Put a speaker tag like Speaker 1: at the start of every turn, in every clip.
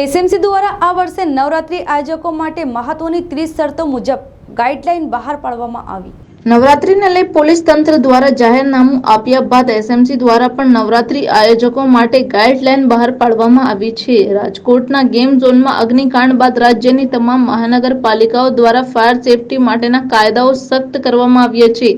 Speaker 1: SMC દ્વારા આ વર્ષે નવરાત્રી આયોજકો માટે મહત્વની ત્રીસ શરતો મુજબ ગાઈડલાઈન બહાર પાડવામાં આવી.
Speaker 2: નવરાત્રીને લઈ પોલીસ તંત્ર દ્વારા જાહેરનામું આપ્યા બાદ એસએમસી દ્વારા પણ નવરાત્રી આયોજકો માટે ગાઈડલાઈન બહાર પાડવામાં આવી છે. રાજકોટના ગેમ ઝોનમાં અગ્નિકાંડ બાદ રાજ્યની તમામ મહાનગરપાલિકાઓ દ્વારા ફાયર સેફટી માટેના કાયદાઓ સખ્ત કરવામાં આવ્યા છે.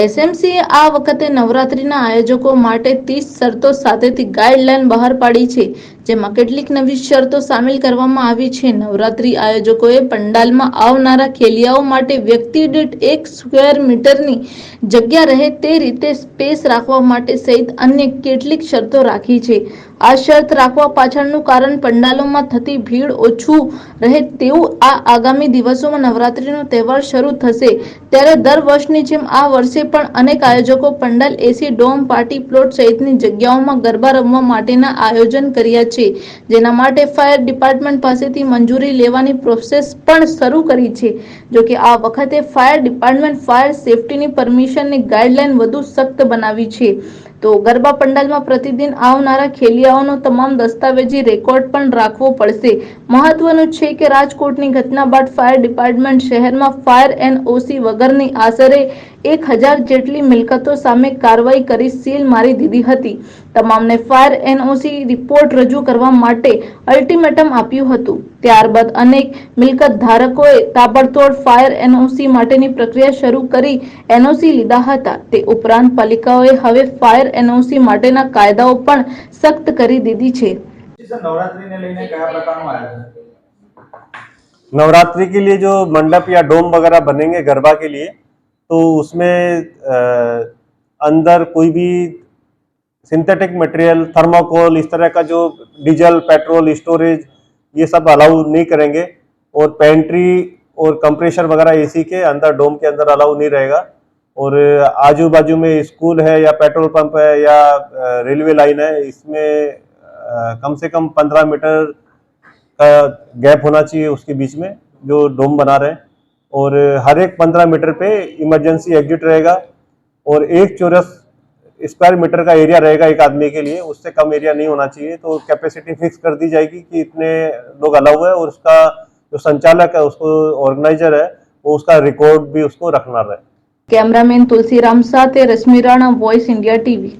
Speaker 2: એસએમસીએ આ વખતે નવરાત્રીના આયોજકો માટે ત્રીસ શરતો સાથેથી ગાઈડલાઈન બહાર પાડી છે. જેમાં કેટલીક નવી શરતો સામેલ કરવામાં આવી છે. નવરાત્રી આયોજકોએ પંડાલમાં આવનારા ખેલિયાઓ માટે વ્યક્તિ દીઠ એક સ્ક્વેર મીટરની જગ્યા રહે તે રીતે સ્પેસ રાખવા માટે સહિત અન્ય કેટલીક શરતો રાખી છે. આ શરત રાખવા પાછળનું કારણ પંડાલોમાં થતી ભીડ ઓછું રહે તેવું આ આગામી દિવસોમાં નવરાત્રીનો તહેવાર શરૂ થશે. ત્યારે દર વર્ષની જેમ આ વર્ષે પણ અનેક આયોજકો pandal AC dome party plot સહિતની જગ્યાઓમાં ગરબા રમવા માટેના આયોજન કર્યા છે. જેના માટે ફાયર ડિપાર્ટમેન્ટ પાસેથી મંજૂરી લેવાની પ્રોસેસ પણ શરૂ કરી છે. જોકે આ વખતે ફાયર ડિપાર્ટમેન્ટ ફાયર સેફટીની પરમિશનની ગાઈડલાઈન વધુ સખ્ત બનાવી છે. તો ગરબા પંડાલમાં પ્રતિદિન આવનારા ખેલિયાઓનો તમામ દસ્તાવેજી રેકોર્ડ પણ રાખવો પડશે. મહત્વનું છે કે રાજકોટની ઘટના બાદ ફાયર ડિપાર્ટમેન્ટ શહેરમાં ફાયર એનઓસી વગરની આશરે એક હજાર જેટલી મિલકતો સામે કાર્યવાહી કરી સીલ મારી દીધી હતી તમામને ફાયર એનઓસી રિપોર્ટ રજૂ કરવા માટે અલ્ટિમેટમ આપ્યું હતું ત્યારબાદ અનેક મિલકત ધારકોએ તાબડતોડ ફાયર એનઓસી માટેની પ્રક્રિયા શરૂ કરી એનઓસી લીધા હતા તે ઉપરાંત પાલિકાઓએ હવે ફાયર એનઓસી માટેના કાયદાઓ પણ સખ્ત કરી દીધી છે
Speaker 3: જી સર નવરાત્રીને લઈને કયા પ્રકારનું આયોજન
Speaker 4: नवरात्रि के लिए जो मंडप या डोम वगैरह बनेंगे गरबा के लिए तो उसमें अंदर कोई भी सिंथेटिक मटेरियल थर्माकोल इस तरह का जो डीजल पेट्रोल स्टोरेज ये सब अलाउ नहीं करेंगे। और पेंट्री और कंप्रेशर वगैरह एसी के अंदर डोम के अंदर अलाउ नहीं रहेगा। और आजू बाजू में स्कूल है या पेट्रोल पंप है या रेलवे लाइन है, इसमें कम से कम पंद्रह मीटर का गैप होना चाहिए उसके बीच में, जो डोम बना रहे हैं। और हर एक पंद्रह मीटर पे इमरजेंसी एग्जिट रहेगा और एक चौरस स्क्वायर मीटर का एरिया रहेगा एक आदमी के लिए, उससे कम एरिया नहीं होना चाहिए तो कैपेसिटी फिक्स कर दी जाएगी कि इतने लोग अलाउ है और उसका जो संचालक है, उसको ऑर्गेनाइजर है, वो उसका रिकॉर्ड भी उसको रखना रहे।
Speaker 2: कैमरामैन तुलसी राम साथ Rashmi Rana voice India TV